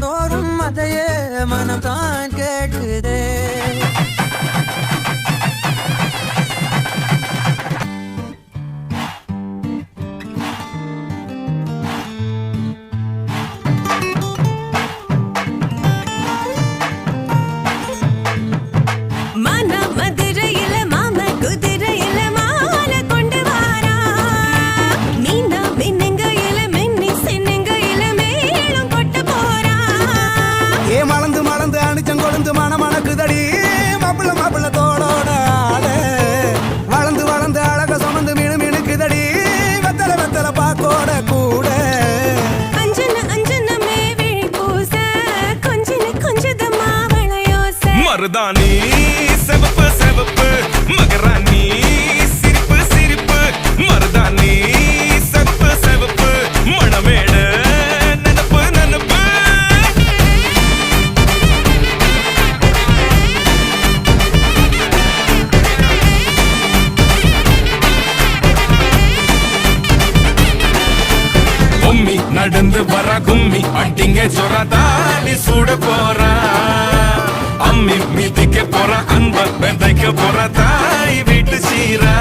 தினந்தோறும் அதையே மனம் தான் கேட்குதே. மருதாணி. செவப்பு செவப்பு. மகராணி. சிரிப்பு சிரிப்பு. மருதாணி. செவப்பு செவப்பு. மணமேட. நினப்பு நினப்பு. நடந்து வர கும்மி. அட்டிங்க சொரதாடி சூட போற அன்ப விதைக்க போற தாய் வீட்டு சீரா.